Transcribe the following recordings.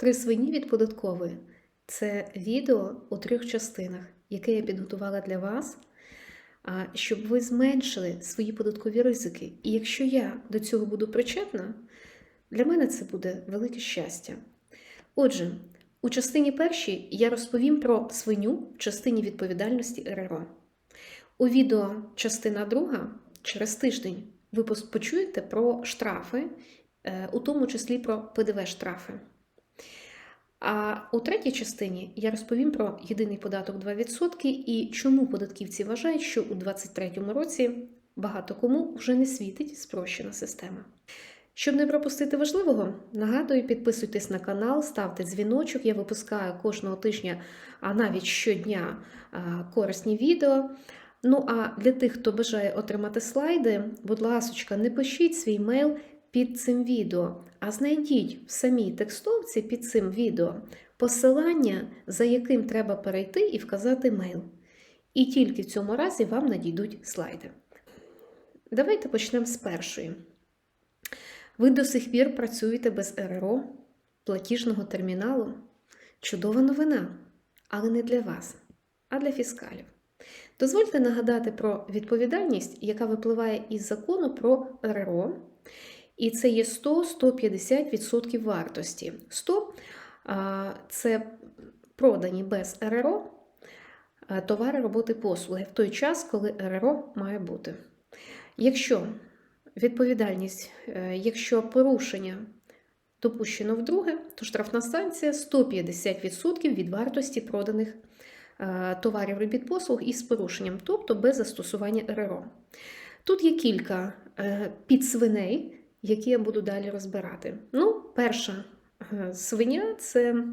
Три свині від податкової це відео у трьох частинах, яке я підготувала для вас, щоб ви зменшили свої податкові ризики. І якщо я до цього буду причетна, для мене це буде велике щастя. Отже, у частині першій я розповім про свиню в частині відповідальності РРО. У відео частина друга через тиждень ви почуєте про штрафи, е, у тому числі про ПДВ-штрафи. А у третій частині я розповім про єдиний податок 2% і чому податківці вважають, що у 2023 році багато кому вже не світить спрощена система. Щоб не пропустити важливого, нагадую, підписуйтесь на канал, ставте дзвіночок. Я випускаю кожного тижня, а навіть щодня корисні відео. Ну а для тих, хто бажає отримати слайди, будь ласочка, не пишіть свій мейл під цим відео, а знайдіть в самій текстовці під цим відео посилання, за яким треба перейти і вказати мейл. І тільки в цьому разі вам надійдуть слайди. Давайте почнемо з першої. Ви до сих пір працюєте без РРО, платіжного терміналу. Чудова новина, але не для вас, а для фіскалів. Дозвольте нагадати про відповідальність, яка випливає із закону про РРО, і це є 100-150% вартості. 100 це продані без РРО товари, роботи, послуги в той час, коли РРО має бути. Якщо відповідальність, е, якщо порушення допущено вдруге, то штрафна санкція 150% від вартості проданих е, товарів робіт послуг із порушенням, тобто без застосування РРО. Тут є кілька е, підсвиней, які я буду далі розбирати. Ну, перша е, свиня це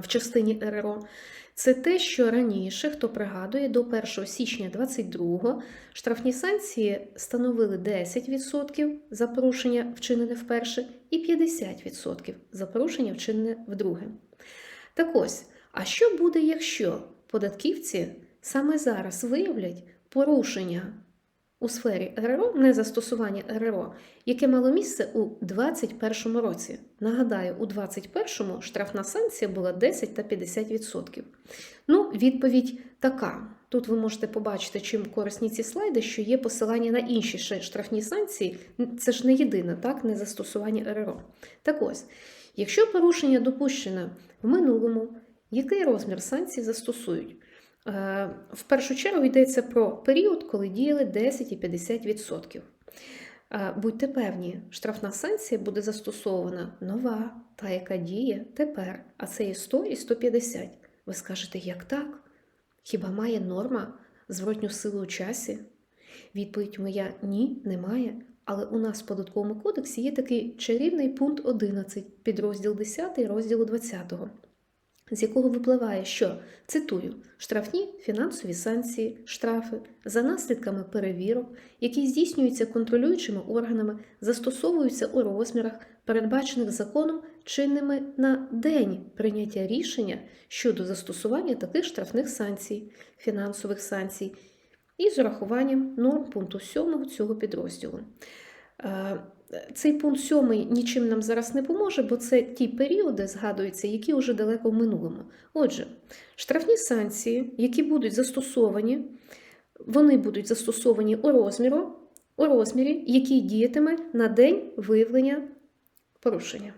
в частині РРО. Це те, що раніше, хто пригадує, до 1 січня 2022 штрафні санкції становили 10% за порушення вчинене вперше і 50% за порушення вчинене вдруге. Так ось, а що буде, якщо податківці саме зараз виявлять порушення у сфері РРО, незастосування РРО, яке мало місце у 2021 році? Нагадаю, у 2021 штрафна санкція була 10 та 50%. Ну, відповідь така. Тут ви можете побачити, чим корисні ці слайди, що є посилання на інші штрафні санкції. Це ж не єдине, так, не застосування РРО. Так ось, якщо порушення допущено в минулому, який розмір санкцій застосують? Е, В першу чергу йдеться про період, коли діяли 10 і 50%. Е, Будьте певні, штрафна санкція буде застосована нова, та яка діє тепер, а це є 100 і 150. Ви скажете, як так? Хіба має норма зворотню силу у часі? Відповідь моя ні, немає. Але у нас в податковому кодексі є такий чарівний пункт 11, підрозділ 10 розділу 20, з якого випливає, що цитую штрафні фінансові санкції, штрафи за наслідками перевірок, які здійснюються контролюючими органами, застосовуються у розмірах, передбачених законом чинними на день прийняття рішення щодо застосування таких штрафних санкцій, фінансових санкцій, і з урахуванням норм пункту 7 цього підрозділу. Цей пункт 7 нічим нам зараз не поможе, бо це ті періоди, згадуються, які вже далеко в минулому. Отже, штрафні санкції, які будуть застосовані, вони будуть застосовані у розміру, у розмірі, який діятиме на день виявлення порушення.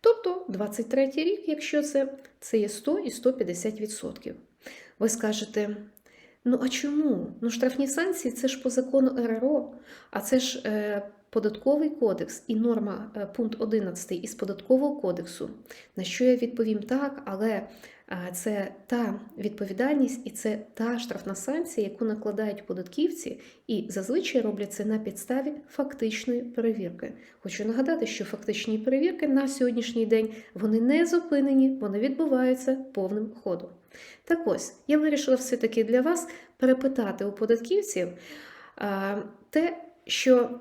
Тобто 23 рік, якщо це, це є 100 і 150%. Ви скажете, ну а чому? Ну, штрафні санкції це ж по закону РРО, а це ж е, податковий кодекс і норма е, пункт 11 із податкового кодексу. На що я відповім так, але е, це та відповідальність і це та штрафна санкція, яку накладають податківці, і зазвичай роблять це на підставі фактичної перевірки. Хочу нагадати, що фактичні перевірки на сьогоднішній день вони не зупинені, вони відбуваються повним ходом. Так ось, я вирішила все-таки для вас перепитати у податківців е, те, що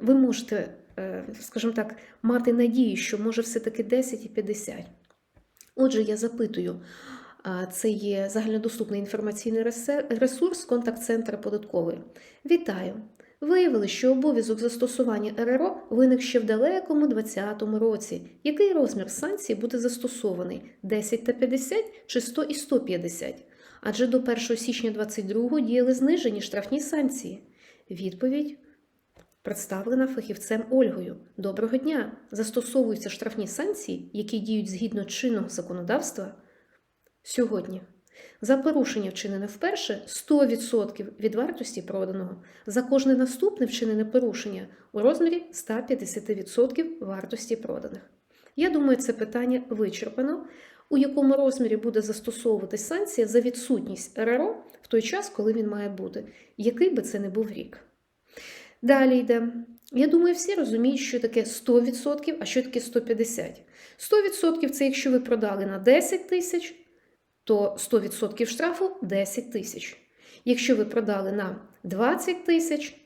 ви можете, е, скажімо так, мати надію, що може все-таки 10 і 50. Отже, я запитую, а, це є загальнодоступний інформаційний ресурс контакт-центр податковий. Вітаю! Виявили, що обов'язок застосування РРО виник ще в далекому 20-му році. Який розмір санкцій буде застосований 10 та 50 чи 100 і 150? Адже до 1 січня 22 діяли знижені штрафні санкції. Відповідь представлена фахівцем Ольгою. Доброго дня! Застосовуються штрафні санкції, які діють згідно чинного законодавства сьогодні. За порушення вчинене вперше 100% від вартості проданого, за кожне наступне вчинене порушення у розмірі 150% вартості проданих. Я думаю, це питання вичерпано, у якому розмірі буде застосовуватись санкція за відсутність РРО в той час, коли він має бути, який би це не був рік. Далі йде. Я думаю, всі розуміють, що таке 100%, а що таке 150%. 100% це якщо ви продали на 10 тисяч, то 100% штрафу 10 тисяч. Якщо ви продали на 20 тисяч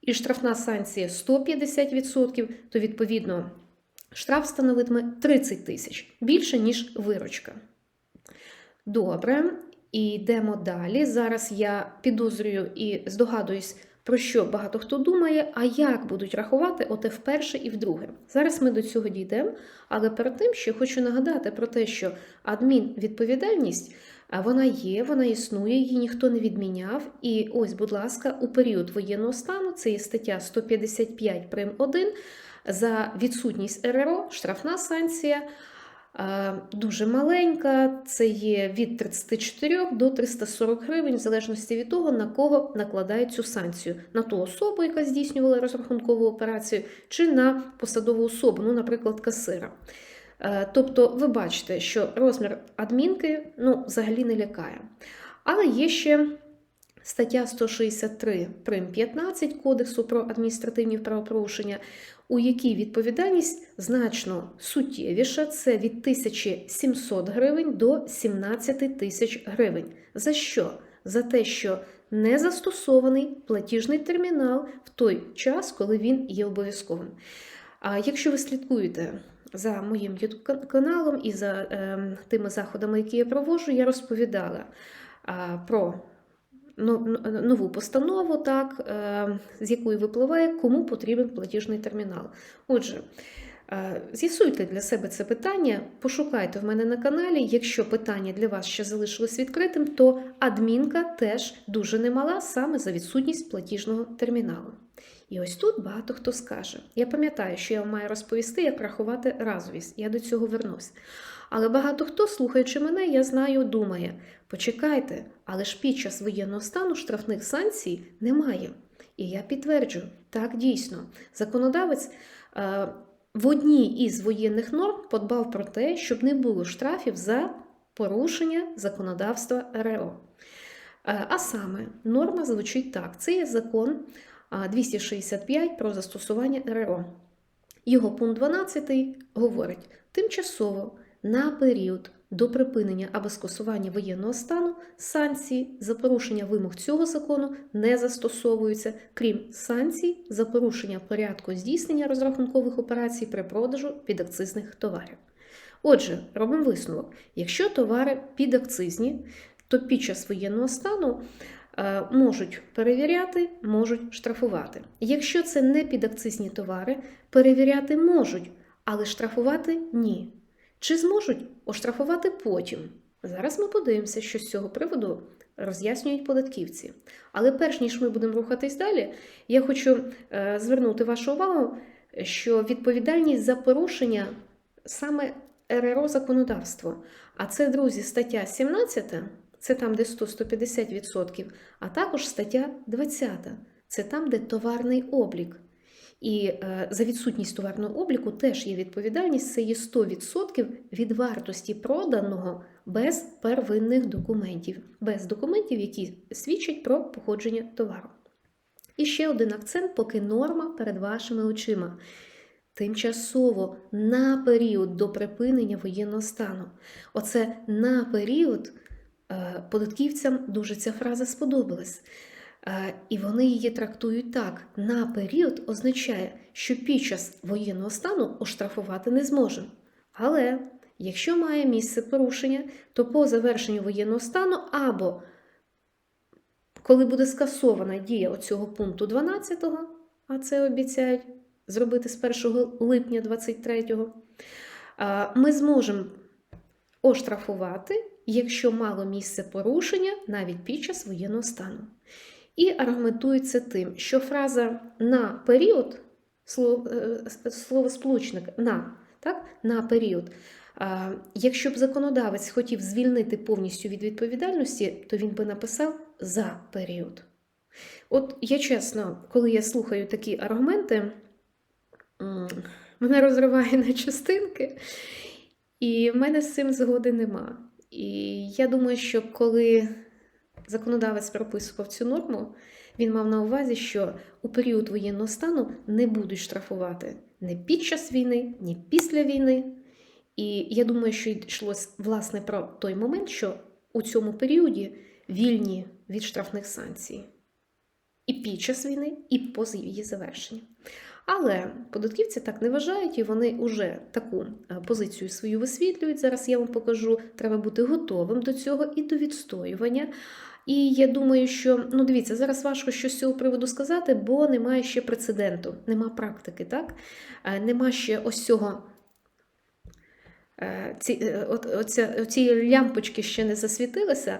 і штрафна санкція 150%, то відповідно штраф становитиме 30 тисяч більше, ніж виручка. Добре, і йдемо далі. Зараз я підозрюю і здогадуюсь, про що багато хто думає, а як будуть рахувати оте вперше і вдруге. Зараз ми до цього дійдемо, але перед тим ще хочу нагадати про те, що адмінвідповідальність вона є, вона існує, її ніхто не відміняв. І ось, будь ласка, у період воєнного стану це є стаття 155 прим 1 за відсутність РРО, штрафна санкція. Дуже маленька, це є від 34 до 340 гривень, в залежності від того, на кого накладають цю санкцію: на ту особу, яка здійснювала розрахункову операцію, чи на посадову особу, ну, наприклад, касира. Е, тобто, ви бачите, що розмір адмінки ну, взагалі не лякає. Але є ще стаття 163 прим 15 Кодексу про адміністративні правопорушення, у якій відповідальність значно суттєвіша це від 1700 гривень до 17 тисяч гривень. За що? За те, що не застосований платіжний термінал в той час, коли він є обов'язковим. А якщо ви слідкуєте за моїм youtube каналом і за е, тими заходами, які я проводжу, я розповідала е, про нову постанову, так, е, з якої випливає, кому потрібен платіжний термінал. Отже, е, З'ясуйте для себе це питання, пошукайте в мене на каналі. Якщо питання для вас ще залишилось відкритим, то адмінка теж дуже немала саме за відсутність платіжного терміналу. І ось тут багато хто скаже. Я пам'ятаю, що я вам маю розповісти, як рахувати разовість, я до цього вернусь. Але багато хто, слухаючи мене, я знаю, думає: почекайте, але ж під час воєнного стану штрафних санкцій немає. І я підтверджую, так дійсно, законодавець е, в одній із воєнних норм подбав про те, щоб не було штрафів за порушення законодавства РЕО. Е, а саме, норма звучить так: це є закон 265 про застосування РРО. Його пункт 12 говорить: тимчасово на період до припинення або скасування воєнного стану санкції за порушення вимог цього закону не застосовуються, крім санкцій за порушення порядку здійснення розрахункових операцій при продажу підакцизних товарів. Отже, робимо висновок: якщо товари підакцизні, то під час воєнного стану Е, можуть перевіряти, можуть штрафувати. Якщо це не підакцизні товари, перевіряти можуть, але штрафувати ні. Чи зможуть оштрафувати потім? Зараз ми подивимося, що з цього приводу роз'яснюють податківці. Але перш ніж ми будемо рухатись далі, я хочу е, звернути вашу увагу, що відповідальність за порушення саме РРО законодавство, а це, друзі, стаття 17 це там, де 100-150%, а також стаття 20, це там, де товарний облік. І е, за відсутність товарного обліку теж є відповідальність, це є 100% від вартості проданого без первинних документів, без документів, які свідчать про походження товару. І ще один акцент, поки норма перед вашими очима. Тимчасово на період до припинення воєнного стану. Оце на період Е, податківцям дуже ця фраза сподобалась. Е, і вони її трактують так: на період означає, що під час воєнного стану оштрафувати не зможе. Але якщо має місце порушення, то по завершенню воєнного стану або коли буде скасована дія оцього пункту 12, а це обіцяють зробити з 1 липня 23-го, ми зможемо оштрафувати, якщо мало місце порушення навіть під час воєнного стану. І аргументується тим, що фраза на період, е, словосполучник на, так, на період. Якщо б законодавець хотів звільнити повністю від відповідальності, то він би написав за період. От я чесно, коли я слухаю такі аргументи, мене розриває на частинки, і в мене з цим згоди нема. І я думаю, що коли законодавець прописував цю норму, він мав на увазі, що у період воєнного стану не будуть штрафувати не під час війни, ні після війни. І я думаю, що йшлось власне про той момент, що у цьому періоді вільні від штрафних санкцій. І під час війни, і по її завершенні. Але податківці так не вважають, і вони вже таку е, позицію свою висвітлюють. Зараз я вам покажу. Треба бути готовим до цього і до відстоювання. І я думаю, що ну дивіться, зараз важко щось з цього приводу сказати, бо немає ще прецеденту, нема практики, так? Е, Нема ще ось цього. Е, Ці, е, оця, ці лямпочки ще не засвітилися,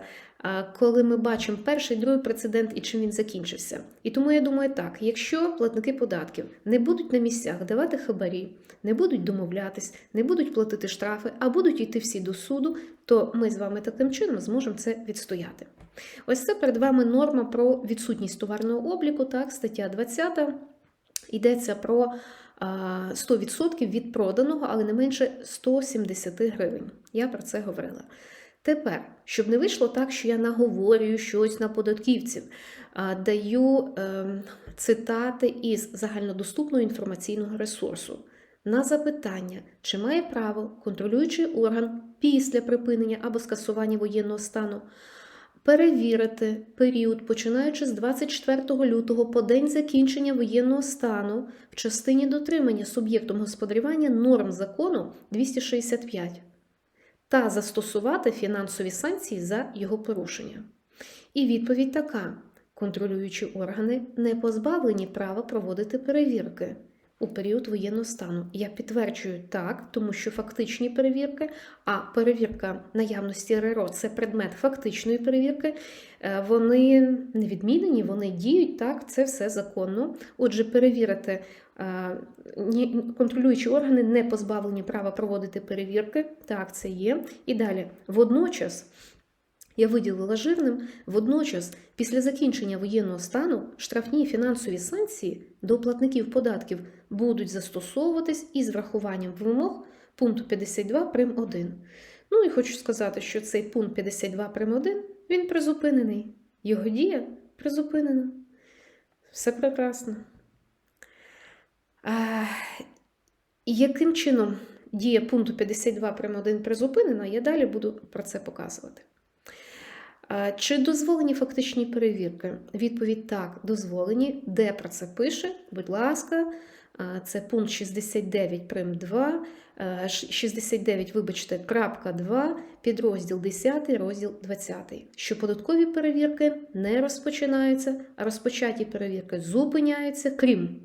коли ми бачимо перший, другий прецедент і чим він закінчився. І тому я думаю так: якщо платники податків не будуть на місцях давати хабарі, не будуть домовлятись, не будуть платити штрафи, а будуть йти всі до суду, то ми з вами таким чином зможемо це відстояти. Ось це перед вами норма про відсутність товарного обліку, так, стаття 20. Йдеться про 100% від проданого, але не менше 170 гривень. Я про це говорила. Тепер, щоб не вийшло так, що я наговорюю щось на податківців, даю ем, цитати із загальнодоступного інформаційного ресурсу. На запитання, чи має право контролюючий орган після припинення або скасування воєнного стану перевірити період, починаючи з 24 лютого по день закінчення воєнного стану в частині дотримання суб'єктом господарювання норм закону 265 та застосувати фінансові санкції за його порушення. І відповідь така: контролюючі органи не позбавлені права проводити перевірки у період воєнного стану. Я підтверджую так, тому що фактичні перевірки, а перевірка наявності РРО це предмет фактичної перевірки. е, Вони не відмінені, вони діють так, це все законно. Отже, перевірити е, контролюючі органи не позбавлені права проводити перевірки. Так, це є. І далі, водночас. Я виділила жирним. Водночас, після закінчення воєнного стану, штрафні фінансові санкції до платників податків будуть застосовуватись із врахуванням вимог пункту 52 прим 1. Ну і хочу сказати, що цей пункт 52 прим 1 він призупинений. Його дія призупинена. Все прекрасно. А, яким чином дія пункту 52 прим 1 призупинена, я далі буду про це показувати. А, Чи дозволені фактичні перевірки? Відповідь так, дозволені. Де про це пише? Будь ласка, це пункт 69 прим 2, е, 69, вибачте, крапка 2, підрозділ 10, розділ 20. Що податкові перевірки не розпочинаються, а розпочаті перевірки зупиняються, крім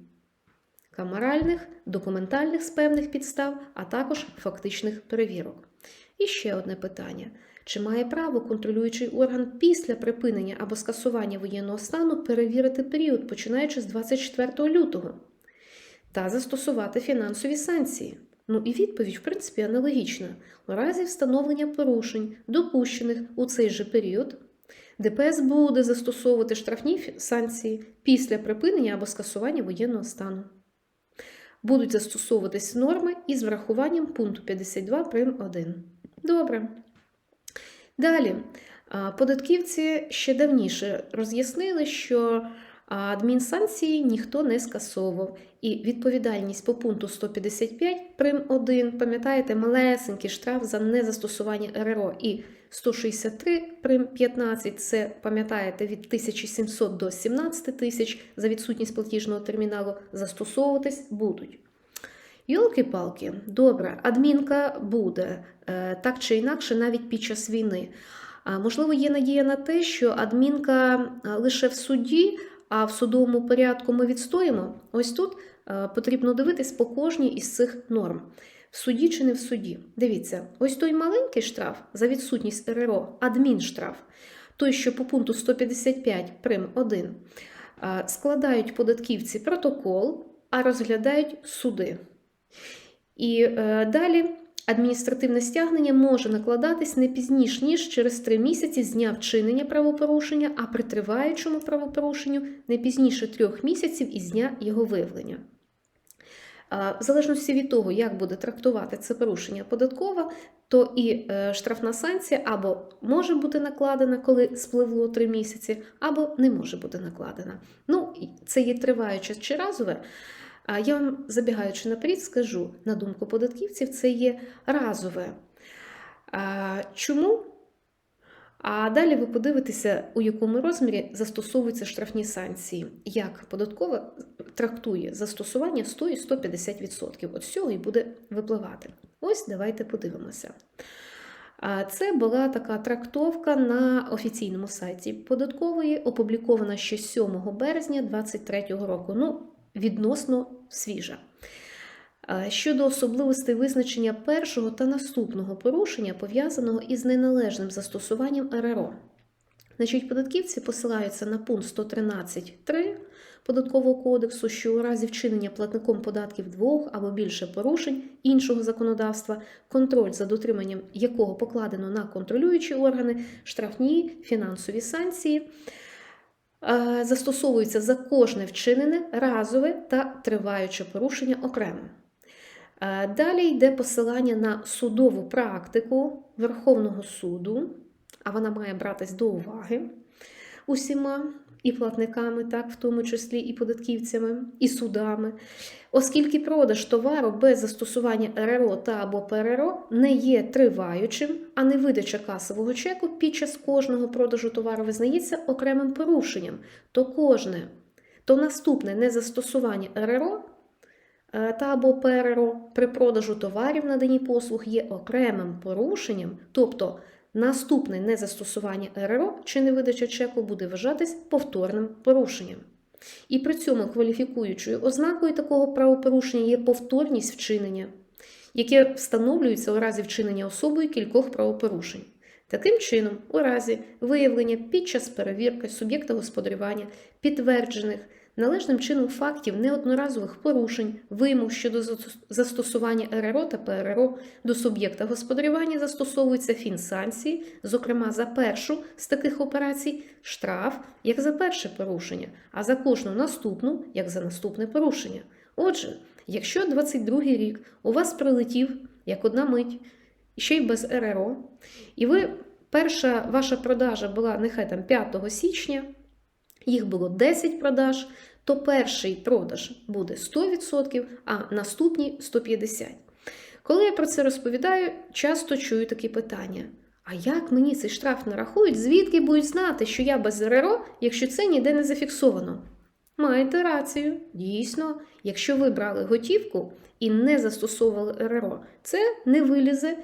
камеральних, документальних з певних підстав, а також фактичних перевірок. І ще одне питання. Чи має право контролюючий орган після припинення або скасування воєнного стану перевірити період, починаючи з 24 лютого, та застосувати фінансові санкції? Ну і відповідь, в принципі, аналогічна. У разі встановлення порушень, допущених у цей же період, ДПС буде застосовувати штрафні санкції після припинення або скасування воєнного стану. Будуть застосовуватись норми із врахуванням пункту 52 прим 1. Добре. Далі, податківці ще давніше роз'яснили, що адмінсанкції ніхто не скасовував. І відповідальність по пункту 155 прим 1, пам'ятаєте, малесенький штраф за незастосування РРО і 163 прим 15, це пам'ятаєте від 1700 до 17 тисяч за відсутність платіжного терміналу застосовуватись будуть. Йолки-палки, добре, адмінка буде е, так чи інакше, навіть під час війни. Можливо, є надія на те, що адмінка лише в суді, а в судовому порядку ми відстоїмо. Ось тут потрібно дивитись по кожній із цих норм. В суді чи не в суді. Дивіться, ось той маленький штраф за відсутність РРО, адмінштраф, той, що по пункту 155 прим 1, складають податківці протокол, а розглядають суди. І е, далі адміністративне стягнення може накладатись не пізніш, ніж через 3 місяці з дня вчинення правопорушення, а при триваючому правопорушенню не пізніше 3 місяців із дня його виявлення. В залежності від того, як буде трактувати це порушення податкова, то і е, штрафна санкція або може бути накладена, коли спливло 3 місяці, або не може бути накладена. Ну, це є триваюче чи разове. А я вам, забігаючи наперед, скажу, на думку податківців, це є разове. А, Чому? А далі ви подивитеся, у якому розмірі застосовуються штрафні санкції, як податкова трактує застосування 100 і 150%. От цього і буде випливати. Ось давайте подивимося. Це була така трактовка на офіційному сайті податкової, опублікована ще 7 березня 2023 року. Ну, відносно свіжа. Щодо особливостей визначення першого та наступного порушення, пов'язаного із неналежним застосуванням РРО. Значить, податківці посилаються на пункт 113.3 Податкового кодексу, що у разі вчинення платником податків двох або більше порушень іншого законодавства, контроль за дотриманням якого покладено на контролюючі органи, штрафні фінансові санкції. Е, Застосовуються за кожне вчинене разове та триваюче порушення окремо. Е, Далі йде посилання на судову практику Верховного суду, а вона має братись до уваги усіма і платниками, так, в тому числі і податківцями, і судами, оскільки продаж товару без застосування РРО та або ПРРО не є триваючим, а не видача касового чеку під час кожного продажу товару визнається окремим порушенням, то кожне, то наступне незастосування РРО е, та або ПРРО при продажу товарів наданні послуг є окремим порушенням, тобто наступне незастосування РРО чи невидача чеку буде вважатись повторним порушенням. І при цьому кваліфікуючою ознакою такого правопорушення є повторність вчинення, яке встановлюється у разі вчинення особою кількох правопорушень. Таким чином, у разі виявлення під час перевірки суб'єкта господарювання підтверджених належним чином фактів неодноразових порушень, вимог щодо застосування РРО та ПРРО до суб'єкта господарювання застосовуються фінсанкції, зокрема за першу з таких операцій штраф як за перше порушення, а за кожну наступну як за наступне порушення. Отже, якщо 22 рік у вас прилетів як одна мить, ще й без РРО, і ви перша ваша продажа була нехай там 5 січня, їх було 10 продаж, то перший продаж буде 100%, а наступні 150%. Коли я про це розповідаю, часто чую такі питання: а як мені цей штраф нарахують, звідки будуть знати, що я без РРО, якщо це ніде не зафіксовано? Маєте рацію, дійсно, якщо ви брали готівку і не застосовували РРО, це не вилізе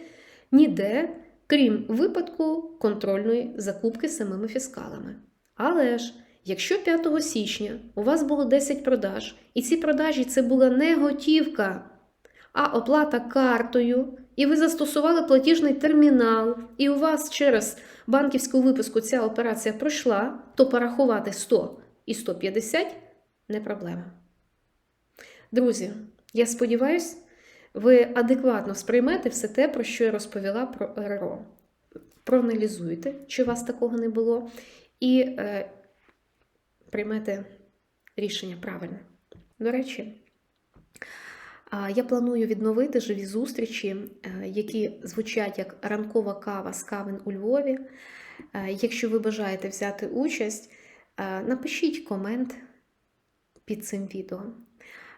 ніде, крім випадку контрольної закупки самими фіскалами. Але ж, якщо 5 січня у вас було 10 продаж, і ці продажі це була не готівка, а оплата картою, і ви застосували платіжний термінал, і у вас через банківську виписку ця операція пройшла, то порахувати 100 і 150 не проблема. Друзі, я сподіваюся, ви адекватно сприймете все те, про що я розповіла про РРО. Проаналізуйте, чи у вас такого не було, і е, приймете рішення правильне. До речі, я планую відновити живі зустрічі, е, які звучать як ранкова кава з кавин у Львові. Е, Якщо ви бажаєте взяти участь, е, напишіть комент під цим відео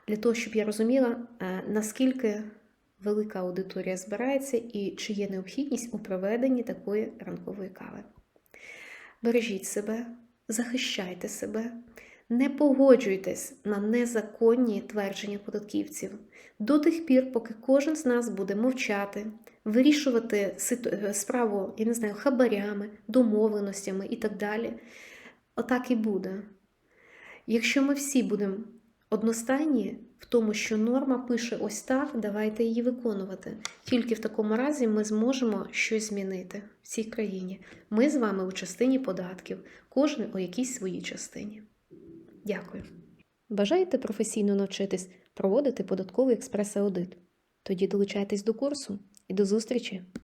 для того, щоб я розуміла, наскільки велика аудиторія збирається і чи є необхідність у проведенні такої ранкової кави. Бережіть себе, захищайте себе, Не погоджуйтесь на незаконні твердження податківців до тих пір, поки кожен з нас буде мовчати, вирішувати е, справу, я не знаю, хабарями, домовленостями і так далі. Отак і буде. Якщо ми всі будемо одностайні в тому, що норма пише ось так, давайте її виконувати. Тільки в такому разі ми зможемо щось змінити в цій країні. Ми з вами у частині податків, кожен у якійсь своїй частині. Дякую. Бажаєте професійно навчитись проводити податковий експрес-аудит? Тоді долучайтесь до курсу і до зустрічі!